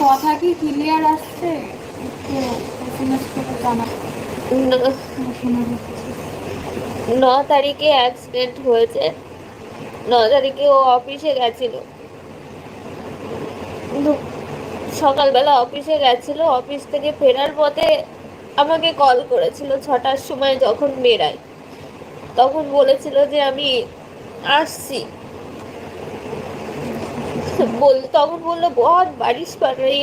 কথা কি ক্লিয়ার আসছে। ন। তারিখে অ্যাক্সিডেন্ট হয়েছে। ন তারিখে ও অফিসে গেছিল। সকালবেলা অফিসে গেছিল। অফিস থেকে ফেরার পথে আমাকে কল করেছিল ছটার সময় যখন মেরায় তখন বলেছিল যে আমি আসছি। বল তখন বলল বহুত বারিশ পড় রই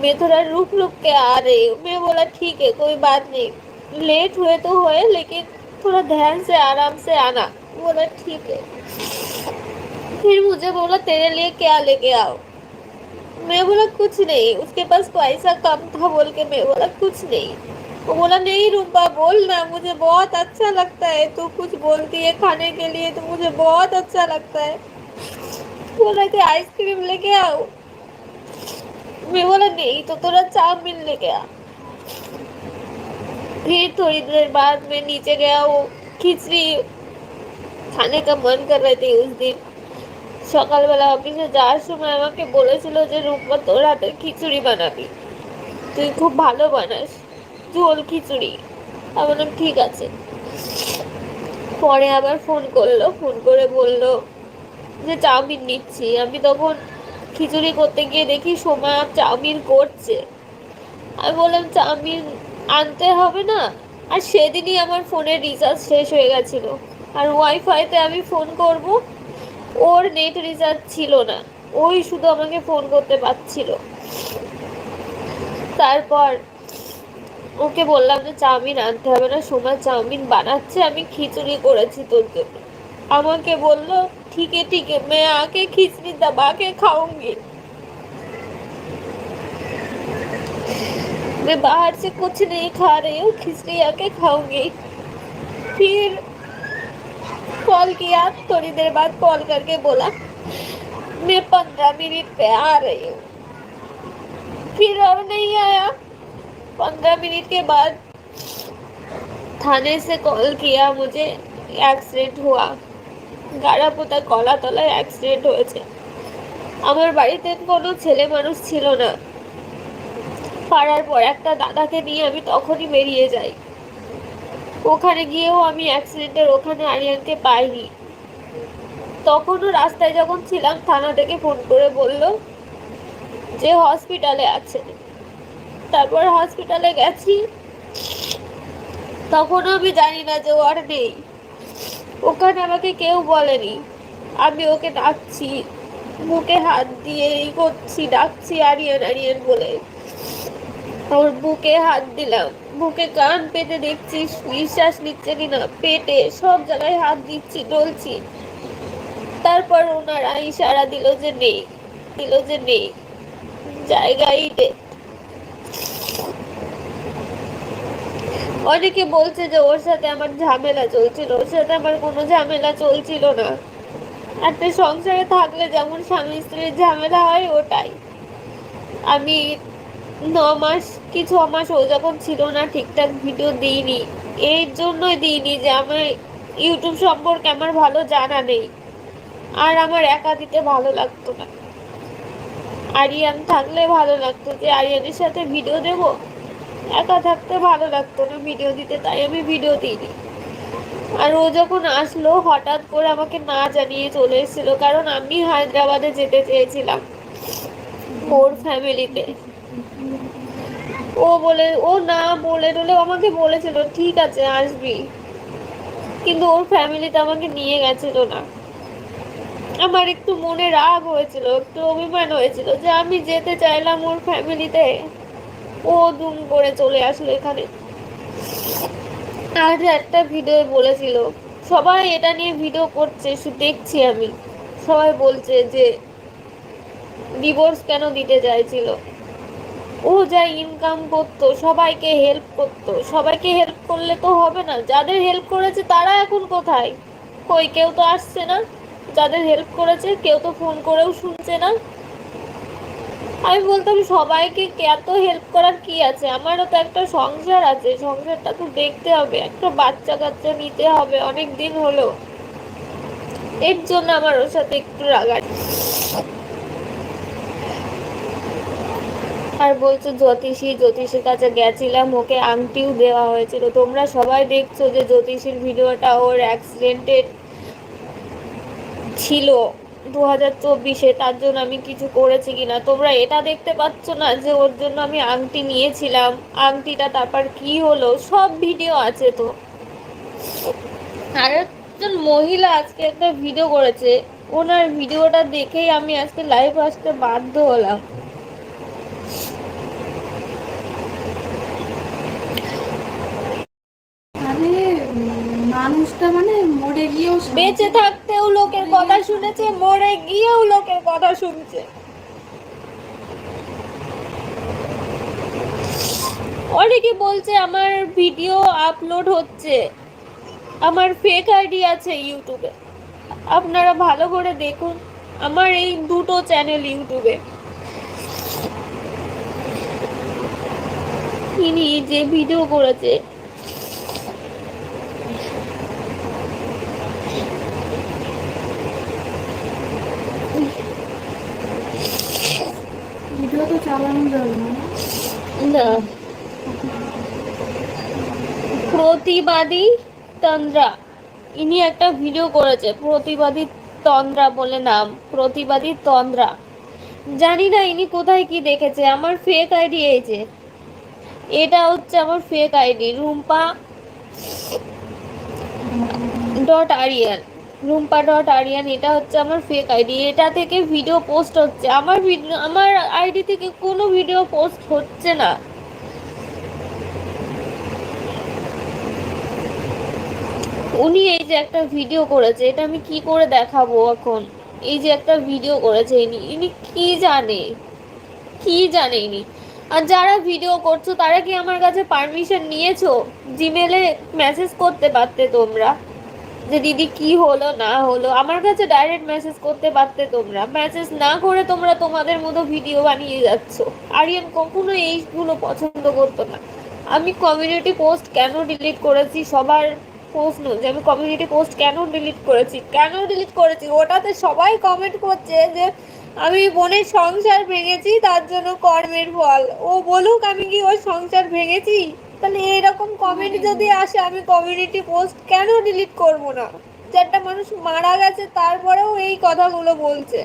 মে থোড়া রুক রুক কে আ রে মে বলা ঠিক হ্যাঁ কোই বাত নেই। লেট হয়ে তো হয়ে, লেকিন থোড়া ধ্যান সে, আরাম সে আনা। বলা ঠিক হ্যাঁ ফির মুঝে বলা তেরে লিয়ে কে লেকে আও? मैं बोला, कुछ नहीं, उसके पास पैसा कम था बोल के मैं बोला, कुछ नहीं। वो बोला, नहीं रूपा, बोल ना, मुझे बहुत अच्छा लगता है, तू कुछ बोलती है खाने के लिए तो मुझे बहुत अच्छा लगता है। बोला कि आइसक्रीम लेके आओ। मैं बोला, नहीं तो थोड़ा चाउमीन लेके आ। फिर थोड़ी देर बाद मैं नीचे गया, वो खिचड़ी खाने का मन कर रहे थे उस दिन। সকালবেলা অফিসে যাওয়ার সময় আমাকে বলেছিল যে রূপা তোর হাতের খিচুড়ি বানাবি। তুই খুব ভালো বানাস ঝোল খিচুড়ি। আমি বললাম, ঠিক আছে। পরে আবার ফোন করল, ফোন করে বলল যে, চাউমিন নিচ্ছি। আমি তখন খিচুড়ি করতে গিয়ে দেখি সোমা চাউমিন করছে। আমি বললাম, চাউমিন আনতে হবে না? আর সেদিনই আমার ফোনের রিচার্জ শেষ হয়ে গেছিল। আর ওয়াইফাইতে আমি ফোন করব ওর নেট রিচার্জ ছিল না ওই শুধু আমাকে ফোন করতে পারছিল তারপর ওকে বললাম যে চাউমিন আনতে হবে না সোমা চাউমিন বানাচ্ছে আমি খিচুড়ি করেছি তোর জন্য আমাকে बोलो ठीक है ठीक है मैं आके खिचड़ी दबा के खाऊंगी मैं बाहर से कुछ नहीं खा रही हूँ खिचड़ी आके खाऊंगी फिर कॉल किया थोड़ी देर बाद कॉल करके बोला मैं पंद्रह मिनट पे आ रही हूँ फिर और नहीं आया पंद्रह मिनट के बाद थाने से कॉल किया मुझे एक्सीडेंट हुआ গাড়াপোতা কলা তলায় অ্যাক্সিডেন্ট হয়েছে আমার বাড়িতে কোনো ছেলে মানুষ ছিল না পাড়ার পর একটা দাদাকে নিয়ে আমি তখনই বেরিয়ে যাই ওখানে গিয়েও আমি অ্যাক্সিডেন্টের ওখানে আরিয়ানকে পাইনি। তখনও রাস্তায় যখন ছিলাম, থানা থেকে ফোন করে বলল যে হসপিটালে আছে। তারপর হসপিটালে গেছি। তখনও আমি জানি না যে ও আর নেই। ওখানে আমাকে কেউ বলেনি। আমি ওকে ডাকছি, মুখে হাত দিয়ে এই করছি, ডাকছি আরিয়ান আরিয়ান বলে। ওর বুকে হাত দিলাম। বুকে কান পেতে দেখছি, নিঃশ্বাস নিচ্ছে কিনা, পেটে সব জায়গায় হাত দিচ্ছি, ডলছি। তারপর ওনারা ইশারা দিল যে নেই, দিল যে নেই, জায়গায় অনেকে বলছে যে ওর সাথে আমার ঝামেলা চলছিল, ওর সাথে আমার কোনো ঝামেলা চলছিল না। একটা সংসারে থাকলে যেমন স্বামী স্ত্রীর ঝামেলা হয়, ওটাই। আমি ন মাস কি ছ মাস ও যখন ছিল না, ঠিকঠাক ভিডিও দিইনি। এর জন্যই দিইনি যে আমার ইউটিউব সম্পর্কে আমার ভালো জানা নেই। আর আমার একা দিতে ভালো লাগতো না। আরিয়ান থাকলে ভালো লাগতো যে আরিয়ানের সাথে ভিডিও দেবো। একা থাকতে ভালো লাগতো না ভিডিও দিতে, তাই আমি ভিডিও দিইনি। আর ও যখন আসলো, হঠাৎ করে আমাকে না জানিয়ে চলে এসেছিল, কারণ আমি হায়দ্রাবাদে যেতে চেয়েছিলাম। ওর ফ্যামিলিতে ও বলে, ও না বলে টলে আমাকে বলেছিল, ঠিক আছে, আসবি। কিন্তু ওর ফ্যামিলিতে আমাকে নিয়ে গেছিল না। আমার একটু মনে রাগ হয়েছিল, একটু অভিমান হয়েছিল যে আমি যেতে চাইলাম ওর ফ্যামিলিতে ও দুম করে চলে আসলো এখানে। আর একটা ভিডিও বলেছিল, সবাই এটা নিয়ে ভিডিও করছে দেখছি আমি। সবাই বলছে যে ডিভোর্স কেন দিতে চাইছিল? ও যা ইনকাম করতো, সবাইকে হেল্প করতো, সবাইকে হেল্প করলে তো হবে না। যাদের হেল্প করেছে তারা এখন কোথায়? কই, কেউ তো আসছে না। যাদের হেল্প করেছে কেউ তো ফোন করেও শুনছে না। আমি বলতাম সবাইকে এত হেল্প করার কি আছে? আমারও তো একটা সংসার আছে, সংসারটা তো দেখতে হবে। একটা বাচ্চা কাচ্চা নিতে হবে অনেক দিন হলো। এর জন্য আমার ওর সাথে একটু রাগাড়ি আর বলছো, জ্যোতিষী, জ্যোতিষীর কাছে গেছিলাম, ওকে আংটিও দেওয়া হয়েছিল। তোমরা সবাই দেখছ যে জ্যোতিষীর ভিডিওটা ওর অ্যাক্সিডেন্টের ছিল দু হাজার চব্বিশে, তার জন্য আমি কিছু করেছি কিনা। তোমরা এটা দেখতে পাচ্ছ না যে ওর জন্য আমি আংটি নিয়েছিলাম। আংটিটা তারপর কি হলো? সব ভিডিও আছে তো। আর একজন মহিলা আজকে একটা ভিডিও করেছে। ওনার ভিডিওটা দেখেই আমি আজকে লাইভ আসতে বাধ্য হলাম আরে উম, মানুষটা মানে মরে গিয়েও বেঁচে থাকতেও লোকের কথা শুনেছে মরে গিয়েও লোকের কথা শুনছে। অনেকে বলছে আমার ভিডিও আপলোড হচ্ছে। আমার ফেক আইডি আছে ইউটিউবে। আপনারা ভালো করে দেখুন আমার এই দুটো চ্যানেল ইউটিউবে। ইনি যে ভিডিও করেছে ভিডিও তো চালানো যাবে না। প্রতিবাদী তন্দ্রা। ইনি একটা ভিডিও করেছে, প্রতিবাদী তন্দ্রা বলে নাম, প্রতিবাদী তন্দ্রা। জানি না ইনি কোথায় কি দেখেছে, আমার ফেক আইডি এই যে। এটা হচ্ছে আমার fake ID Rumpa dot Ariyan Rumpa dot Ariyan এটা হচ্ছে আমার ফেক আইডি এটা থেকে ভিডিও পোস্ট হচ্ছে। আমার ভিডিও আমার আইডি থেকে কোনো ভিডিও পোস্ট হচ্ছে না। উনি এই যে একটা ভিডিও করেছে, এটা আমি কি করে দেখাবো এখন? এই যে একটা ভিডিও করেছে, ইনি ইনি কি জানে? কি জানে ইনি? আর যারা ভিডিও করছ, তারা কি আমার কাছে পারমিশন নিয়েছো? জিমেলে মেসেজ করতে পারতে তোমরা? যে দিদি কি হলো, না হলো, আমার কাছে ডাইরেক্ট মেসেজ করতে পারতে তোমরা। মেসেজ না করে তোমরা তোমাদের মতো ভিডিও বানিয়ে যাচ্ছ। আরিয়ান কখনো এইগুলো পছন্দ করতো না। আমি কমিউনিটি পোস্ট কেন ডিলিট করেছি? সবার প্রশ্ন যে আমি কমিউনিটি পোস্ট কেন ডিলিট করেছি? কেন ডিলিট করেছি? ওটাতে সবাই কমেন্ট করছে যে আমি বোনের সংসার ভেঙেছি, তার জন্য কর্মের ফল। ও বলুক আমি কি ওর সংসার ভেঙেছি? তাহলে এইরকম কমেন্ট যদি আসে, আমি কমিউনিটি পোস্ট কেন ডিলিট করব না? যে একটা মানুষ মারা গেছে, তারপরেও এই কথাগুলো বলছে।